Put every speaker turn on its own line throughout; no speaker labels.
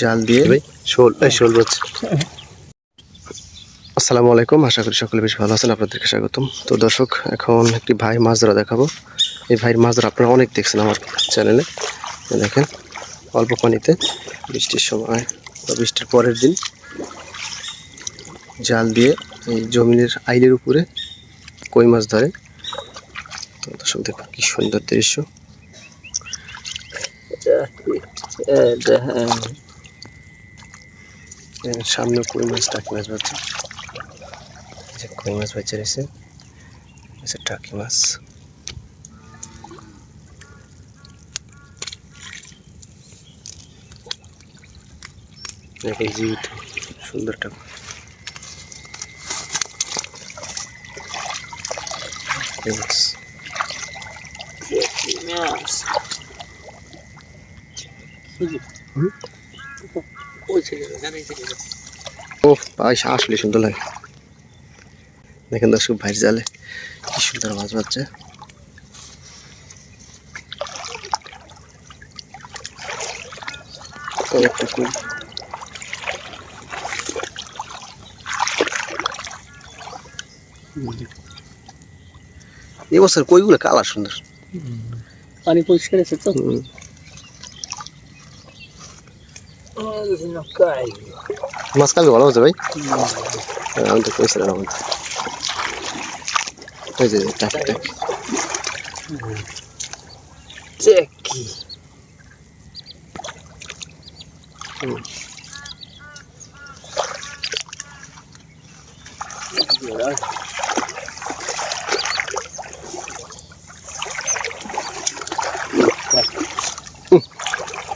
জাল দিয়ে শোল এই শোল বলছে আসসালামু আলাইকুম আশা করি সকলে বেশ ভালো আছেন আপনাদেরকে স্বাগতম। তো দর্শক এখন একটি ভাই মাছ ধরা দেখাবো। এই ভাইয়ের মাছ ধরা আপনারা অনেক দেখছেন আমার চ্যানেলে দেখেন অল্প পানিতে বৃষ্টির সময় বা বৃষ্টির পরের দিন জাল দিয়ে এই জমিনের আইলের উপরে কই মাছ ধরে। তো দর্শক দেখুন কি সুন্দর দৃশ্য। সামনে কই মাছ টাকি মাছ বাচ্চা। এই যে কই মাছ বাচ্চা রয়েছে এই যে টাকি মাছ। দেখেন জীবিত সুন্দর টাকা। মাছ। ও ভাই আসলে সুন্দর লাগে। দেখেন দর্শক ভাইর জালে কি সুন্দর মাছ একটা কই এবছর কইগুলো কালার সুন্দর।
পানি পরিষ্কার আছে তো?
হুম। মাছ কালকে ভালো হচ্ছে ভাই হ্যাঁ, আমি তো কইছিলাম আমাকে এই যে টাকি টাকি
চেকি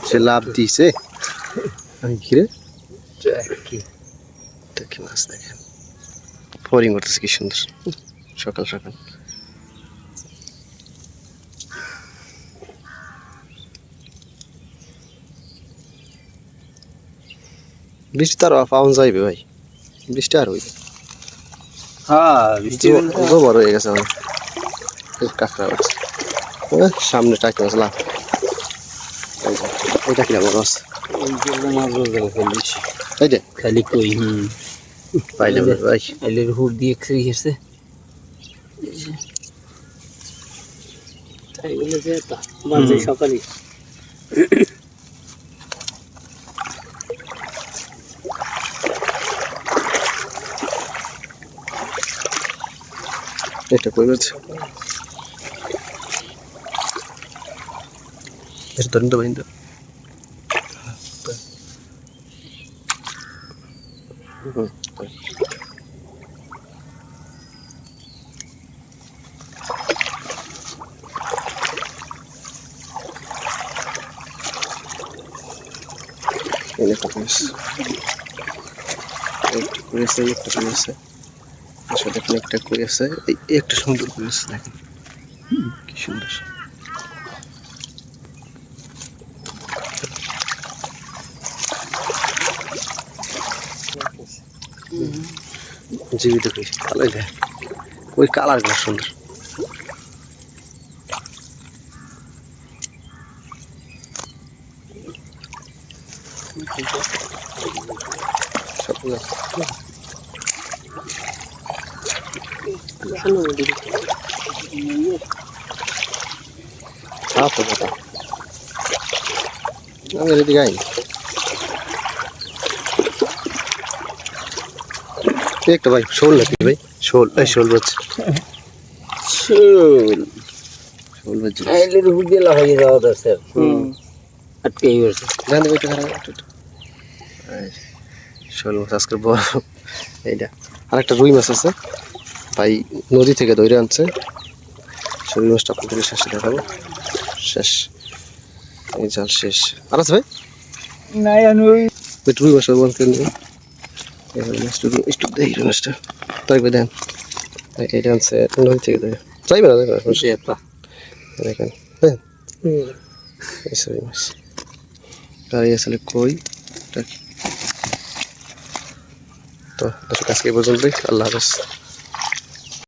সে লাভ দিছে আমি ঘিরে দেখি। মাছ দেখেন ফরিং করতেছে কি সুন্দর। সকাল সকাল। বৃষ্টি তো আরও পাউন যাইবে ভাই। বৃষ্টি আর হইবে।
হ্যাঁ বৃষ্টি
গোবর হয়ে গেছে আমার। কাঁকড়া মাছ সামনে টাকি মাছ লাভ এটা কিনা বড় আছে
মাছ
এই যে
খালি কই হুম।
পাইলে ভাই।
এলের হুর দিয়ে খেয়ে গেছে। তাই বলে যে তা মাঝে সকালে
এটা কই মাছ এটা ধরেন তো বাইন্দা একটা মাছ একটা একটা সুন্দর করে আছে দেখেন কি সুন্দর। জীবিত কই ভালোই দেয় ওই কালারগুলো সুন্দর। তো আমি এদিকে আইনি। একটা ভাই শোল নাকি ভাই? শোল এই শোল বলছে
শোল।
শোল
লাগাই যাওয়া আটকে গেছে
জানি শোল মাছ আজকে বড়। এইটা। আর একটা রুই মাছ আছে। ভাই নদী থেকে ধরে আনছে। শোল মাছটা আপনাদের শেষে দেখাবো। শেষ। এই জাল শেষ। আর আছে ভাই?
নাই আমি ওই
Mit Ja, মাছটা একটু দেখি মাছটা দেখবে দেন। এটা আনছে নদী থেকে দেয়। চাইবে না দেখবেন দেখেন হ্যাঁ? এই মাছ আর আসলে কই? তো দর্শক আজকে পর্যন্তই। আল্লাহ হাফেজ।